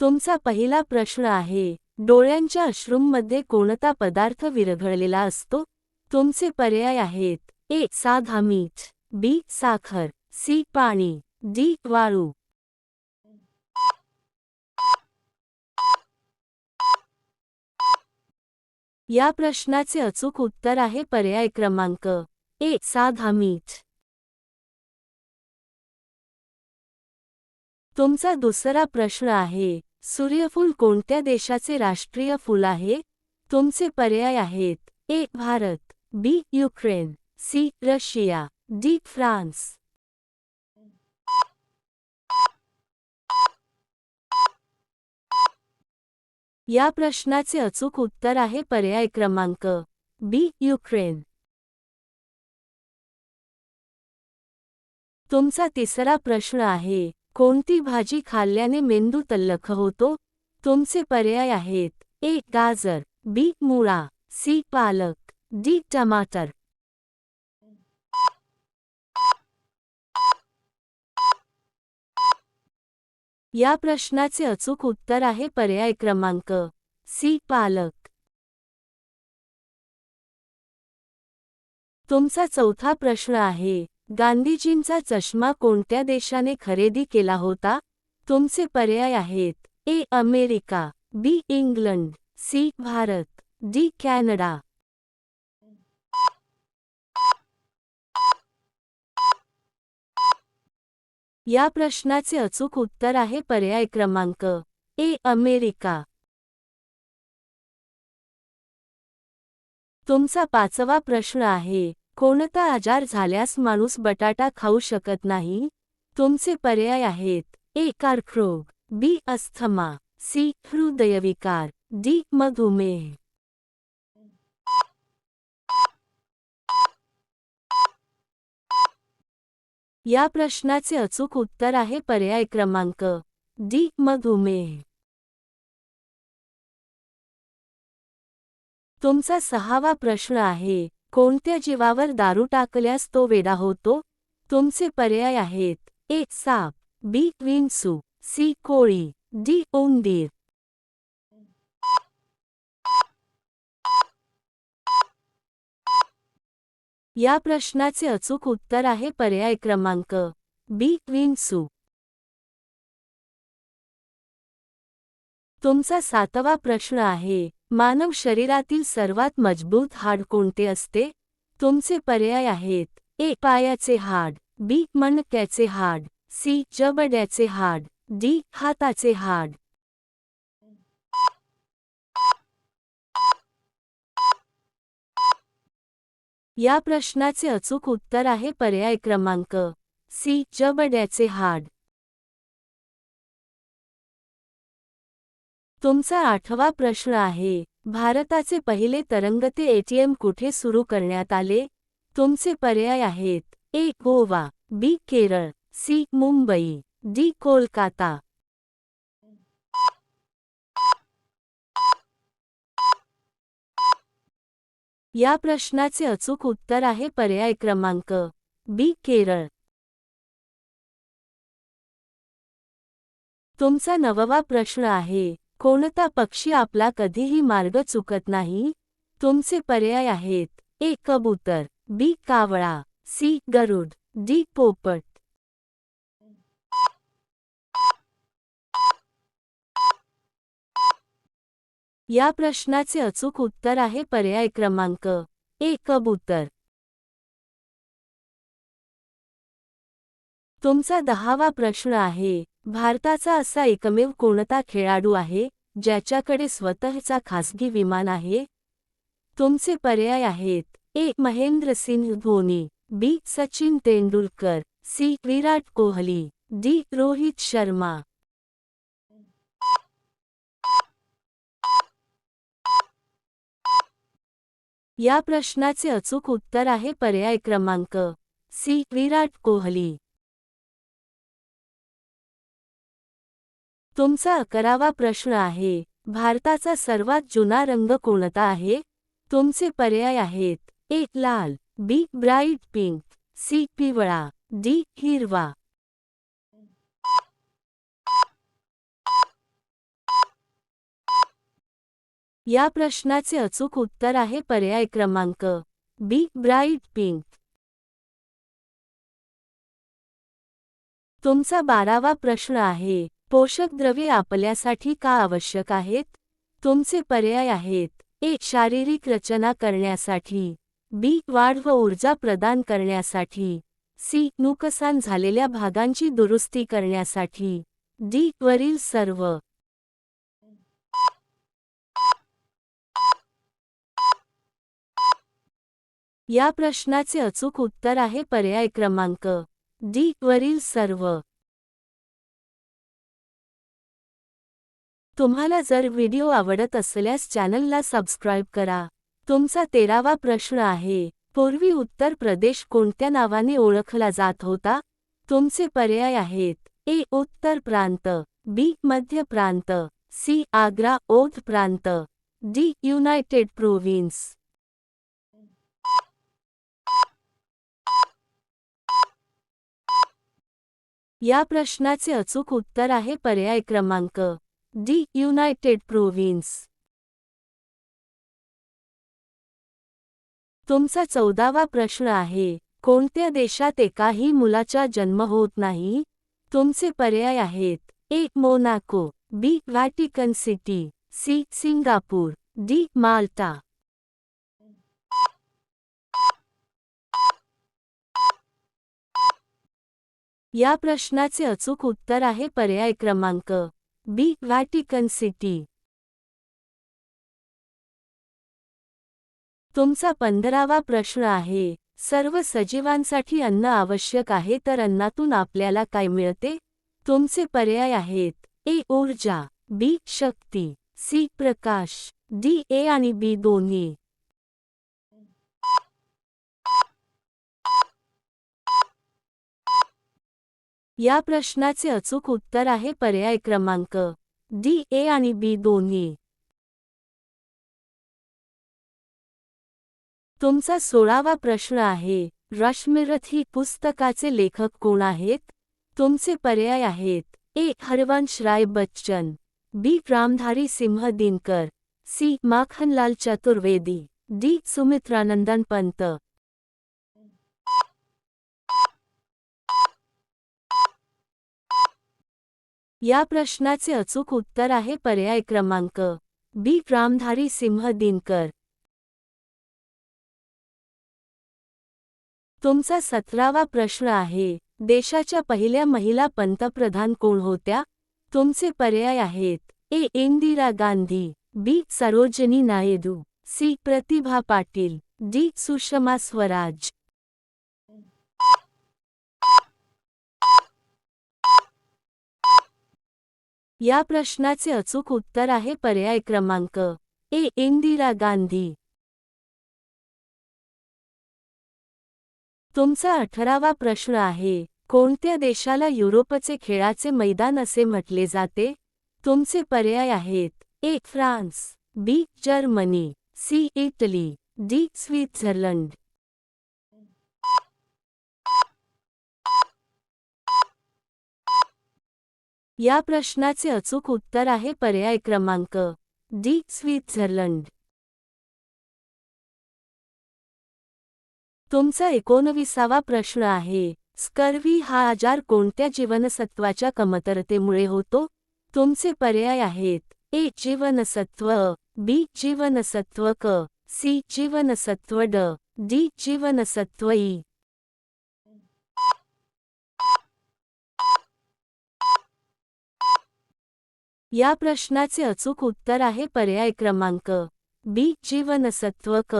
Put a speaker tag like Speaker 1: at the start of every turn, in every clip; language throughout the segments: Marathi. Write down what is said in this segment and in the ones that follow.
Speaker 1: तुमचा पहिला प्रश्न आहे डोळ्यांच्या अश्रूंमध्ये कोणता पदार्थ विरघळलेला असतो? तुमचे पर्याय आहेत ए साधा मीठ बी साखर सी पाणी डी वाळू. या प्रश्नाचे अचूक उत्तर आहे पर्याय क्रमांक ए साधा मीठ. तुमचा दुसरा प्रश्न आहे सूर्यफूल कोणत्या देशाचे राष्ट्रीय फूल आहे? तुमचे पर्याय आहेत. A Bharat. B Ukraine. C Russia. D France. या प्रश्नाचे अचूक उत्तर आहे पर्याय क्रमांक बी युक्रेन. तुमचा तिसरा प्रश्न आहे. कोणती भाजी खाल्ल्याने मेंदू तल्लख होतो? तुमचे पर्याय आहेत. ए. गाजर. बी. मुळा. सी. पालक. डी. टमाटर. या प्रश्नाचे अचूक उत्तर आहे पर्याय क्रमांक सी. पालक. तुमचा चौथा प्रश्न आहे. गांधीजींचा चष्मा कोणत्या देशाने खरेदी केला होता? तुमचे पर्याय आहेत. A America. B England. C Bharat. D Canada. या प्रश्नाचे अचूक उत्तर आहे पर्याय क्रमांक ए अमेरिका. तुमचा पाचवा प्रश्न आहे. कोणता आजार झाल्यास माणूस बटाटा खाऊ शकत नाही? तुमचे पर्याय आहेत. ए. कर्करोग. बी. अस्थमा. सी. हृदयविकार. डी. मधुमेह. या प्रश्नाचे अचूक उत्तर आहे पर्याय क्रमांक डी. मधुमेह. तुमचा सहावा प्रश्न आहे. कोणत्या जीवावर दारू टाकल्यास तो वेडा होतो? तुमचे पर्याय आहेत. ए. साप. बी. विंचू सी. कोळी. डी. उंदीर. या प्रश्नाचे अचूक उत्तर आहे पर्याय क्रमांक बी. विंचू तुमचा सातवा प्रश्न आहे. मानव शरीरातील सर्वात मजबूत हाड कोणते असते? तुमचे पर्याय आहेत. ए. पायाचे हाड. बी. मणक्याचे हाड. सी. जबड्याचे हाड. डी. हाताचे हाड. या प्रश्नाचे अचूक उत्तर आहे पर्याय क्रमांक. सी. जबड्याचे हाड. तुमचा आठवा प्रश्न आहे भारताचे पहिले तरंगते एटीएम कुठे सुरू करण्यात आले? तुमचे पर्याय आहेत A Goa B Kerala C Mumbai D Kolkata. या प्रश्नाचे अचूक उत्तर आहे पर्याय क्रमांक बी केरळ. तुमचा नववा प्रश्न आहे कोणता पक्षी आपला कधीही मार्ग चुकत नाही? तुमचे पर्याय आहेत. ए कबूतर. बी कावळा. सी गरुड. डी पोपट. या प्रश्नाचे अचूक उत्तर आहे पर्याय क्रमांक ए कबूतर. तुमचा दहावा प्रश्न आहे. भारताचा असा एकमेव कोणता खेळाडू आहे ज्याच्याकडे स्वतःचा खासगी विमान आहे? तुमचे पर्याय आहेत. A. Mahendra Singh Dhoni. B. Sachin Tendulkar. C. Virat Kohli. D. Rohit Sharma. या प्रश्नाचे अचूक उत्तर आहे पर्याय क्रमांक. सी. विराट कोहली. तुमचा अकरावा प्रश्न आहे भारताचा सर्वात जुना रंग कोणता आहे? तुमचे पर्याय आहेत एक लाल बी ब्राईट पिंक सी पिवळा डी हिरवा. या प्रश्नाचे अचूक उत्तर आहे पर्याय क्रमांक बी ब्राईट पिंक. तुमचा बारावा प्रश्न आहे पोषक द्रव्ये आपल्यासाठी का आवश्यक आहेत? तुमचे पर्याय आहेत. ए. शारीरिक रचना करण्यासाठी. बी. वाढ व ऊर्जा प्रदान करण्यासाठी. सी. नुकसान झालेल्या भागांची दुरुस्ती करण्यासाठी. डी. वरील सर्व. या प्रश्नाचे अचूक उत्तर आहे पर्याय क्रमांक. डी. वरील सर्व. तुम्हाला जर व्हिडिओ आवडत असल्यास चॅनलला सबस्क्राईब करा. तुमचा तेरावा प्रश्न आहे पूर्वी उत्तर प्रदेश कोणत्या नावाने ओळखला जात होता? तुमचे पर्याय आहेत ए. उत्तर प्रांत बी. मध्य प्रांत सी. आग्रा ओध प्रांत डी. United province. या प्रश्नाचे अचूक उत्तर आहे पर्याय क्रमांक डी युनायटेड प्रोव्हिन्स. तुमचा चौदावा प्रश्न आहे कोणत्या देशात एकाही मुलाचा जन्म होत नाही? तुमचे पर्याय आहेत A Monaco B Vatican City C Singapore D Malta. या प्रश्नाचे अचूक उत्तर आहे पर्याय क्रमांक बी व्हॅटिकन सिटी तुमचा पंधरावा प्रश्न आहे सर्व सजीवांसाठी अन्न आवश्यक आहे तर अन्नातून आपल्याला काय मिळते? तुमचे पर्याय आहेत ए ऊर्जा बी शक्ती सी प्रकाश डी ए आणि बी दोन्ही. या प्रश्नाचे अचूक उत्तर आहे पर्याय क्रमांक डी ए आणि बी दोन्ही. तुमचा सोळावा प्रश्न आहे रश्मिरथ ही पुस्तकाचे लेखक कोण आहेत? तुमचे पर्याय आहेत A Harivansh Rai Bachchan B Ramdhari Singh Dinkar C Makhanlal Chaturvedi D Sumitranandan Pant. या प्रश्नाचे अचूक उत्तर आहे पर्याय क्रमांक बी. रामधारी सिंह दिनकर तुमचा सतरावा प्रश्न आहे देशाच्या पहिल्या महिला पंतप्रधान कोण होत्या? तुमचे पर्याय आहेत A. Indira Gandhi B. Sarojini Naidu C. Pratibha Patil D. Sushma Swaraj. या प्रश्नाचे अचूक उत्तर आहे पर्याय क्रमांक ए. इंदिरा गांधी. तुमचा अठरावा प्रश्न आहे कोणत्या देशाला युरोपचे खेळाचे मैदान असे म्हटले जाते? तुमचे पर्याय आहेत A. France B. Germany C. Italy D. Switzerland. या प्रश्नाचे अचूक उत्तर आहे पर्याय क्रमांक डी स्वित्झर्लंड. तुमचा एकोणविसावा प्रश्न आहे स्कर्वी हा आजार कोणत्या जीवनसत्वाच्या कमतरतेमुळे होतो? तुमचे पर्याय आहेत ए जीवनसत्व बी जीवनसत्व क सी जीवनसत्व ड डी जीवनसत्व ई. या प्रश्नाचे अचूक उत्तर आहे पर्याय क्रमांक बी जीवनसत्व क.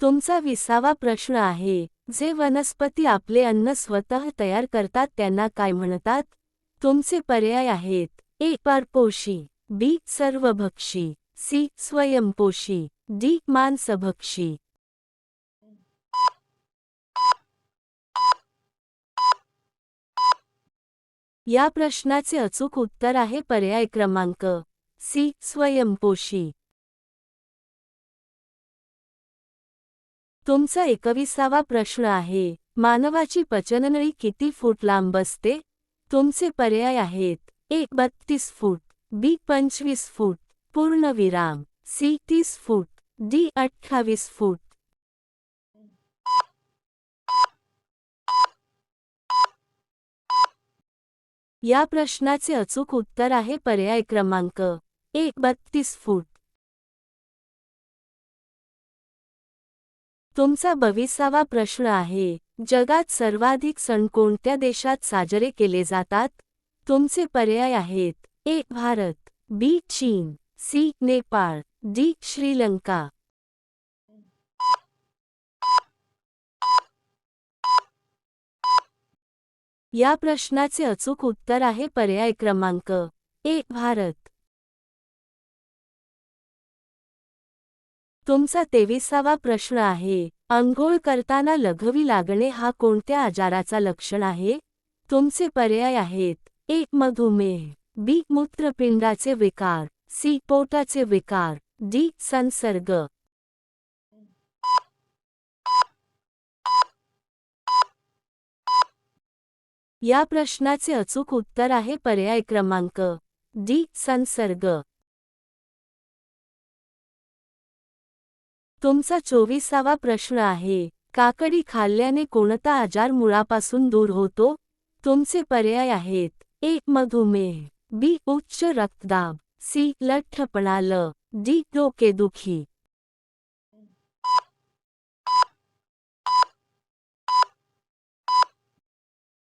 Speaker 1: तुमचा विसावा प्रश्न आहे जे वनस्पती आपले अन्न स्वतः तयार करतात त्यांना काय म्हणतात? तुमचे पर्याय आहेत ए परपोषी बी सर्वभक्षी सी स्वयंपोषी डी मांसभक्षी. या प्रश्नाचे अचूक उत्तर आहे पर्याय क्रमांक सी स्वयंपोषी. तुमचा एकविसावा प्रश्न आहे मानवाची पचननळी किती फूट लांब असते? तुमचे पर्याय आहेत एक बत्तीस फूट बी पंचवीस फूट पूर्णविराम सी तीस फूट डी अठ्ठावीस फूट. या प्रश्नाचे अचूक उत्तर आहे पर्याय क्रमांक एक बत्तीस फूट. तुमचा बविसावा प्रश्न आहे जगात सर्वाधिक सण कोणत्या देशात साजरे केले जातात? तुमचे पर्याय आहेत एक भारत बी चीन सी नेपाळ डी श्रीलंका. या प्रश्नाचे अचूक उत्तर आहे पर्याय क्रमांक एक भारत. तुमचा तेविसावा प्रश्न आहे. अंघोळ करताना लघवी लागणे हा कोणत्या आजाराचा लक्षण आहे? तुमचे पर्याय आहेत. एक मधुमेह. बी मूत्रपिंडाचे विकार. सी पोटाचे विकार. डी संसर्ग. या प्रश्नाचे अचूक उत्तर आहे पर्याय क्रमांक डी संसर्ग. तुमचा चोवीसावा प्रश्न आहे काकडी खाल्ल्याने कोणता आजार मुळापासून दूर होतो? तुमचे पर्याय आहेत एक मधुमेह बी उच्च रक्तदाब सी लठ्ठपणा ल डी डोकेदुखी.